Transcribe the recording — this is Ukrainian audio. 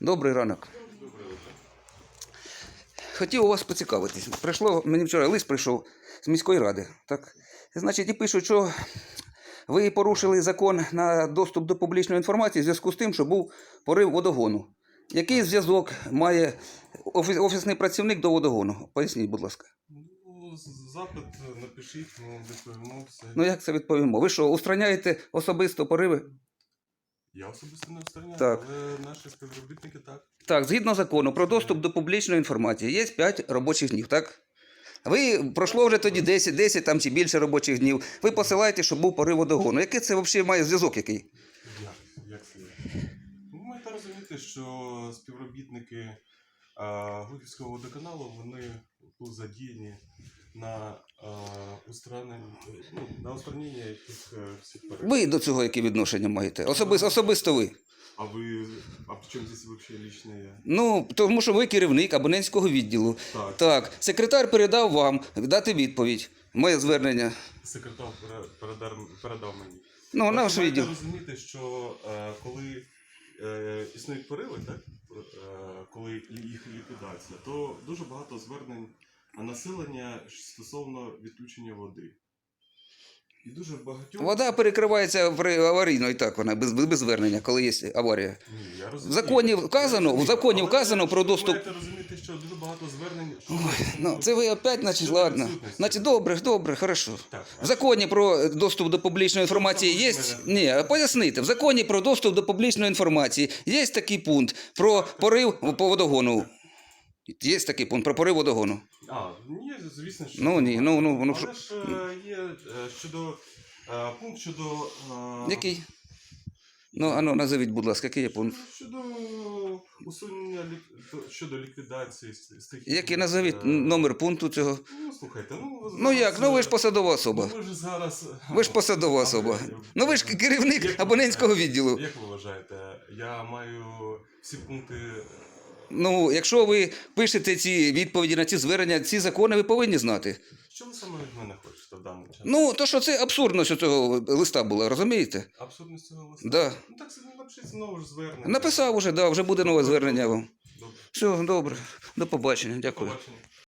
Добрий ранок. Хотів у вас поцікавитись. Прийшло, мені вчора лист прийшов з міської ради. Так? Значить, і пишуть, що ви порушили закон на доступ до публічної інформації в зв'язку з тим, що був порив водогону. Який зв'язок має офісний працівник до водогону? Поясніть, будь ласка. Ну, запит напишіть, ми відповімо все. Ну як це відповімо? Ви що, устраняєте особисто пориви? Я особисто не встигняю, Так. але наші співробітники так. Так, згідно закону про доступ до публічної інформації, є 5 робочих днів, так? Ви пройшло вже тоді 10, 10 там, чи більше робочих днів. Ви посилаєте, що був порив водогону. Який це взагалі має зв'язок який? Як, як це є? Ви маєте розуміти, що співробітники Глухівського водоканалу вони були задіяні на устранення, ну, на устранення яких е, всіх перед. Ви до цього яке відношення маєте? Особисто, особисто ви. А ви, а в чому здесь вообще лично я? Ну, тому що ви керівник абонентського відділу. Так, Так, секретар передав вам дати відповідь. Моє звернення. секретар пере- передав, передав мені. Ну, наш відділ. розуміти, що е, коли е, існують пориви, так? Е, коли їх ліквідація, то дуже багато звернень населення стосовно відключення води. І дуже багатьох. Вода перекривається аварійно і так вона, без, без звернення, коли є аварія. Ні, я В розумію. законі вказано, в законі Але вказано про ви доступ. маєте розуміти, що дуже багато звернень. що Ну, це ви опять, значить, ладно. Значить, добре, добре, хорошо. Так, В законі про доступ до публічної інформації є. Ні, пояснити. В законі про доступ до публічної інформації є такий пункт про порив по водогону. Є такий пункт про порив водогону. А, ні, звісно, що. Ну, ні, ну, ну, ну, Але ж е, є е, щодо е, пункт щодо. е, Який? Ну, ану, назовіть, будь ласка, який є пункт? Щодо усунення лік- щодо ліквідації ст- стихії. Який назовіть Е, номер пункту цього? Ну, слухайте, ну ви Ну зараз, як? Ну ви ж е, посадова особа. ну, ви ж зараз. Ви ж посадова особа. Ну ви ж керівник Як абонентського відділу. Як ви вважаєте, я маю всі пункти. Ну, якщо ви пишете ці відповіді на ці звернення, ці закони ви повинні знати. Що ви саме від мене хочете в даний час? Ну, то що це абсурдність цього листа була, розумієте? Абсурдність цього листа? Да. Ну так собі напишіть знову ж звернення. Написав уже, да, вже буде нове звернення вам. Добре. Все, добре. До побачення, До дякую. побачення.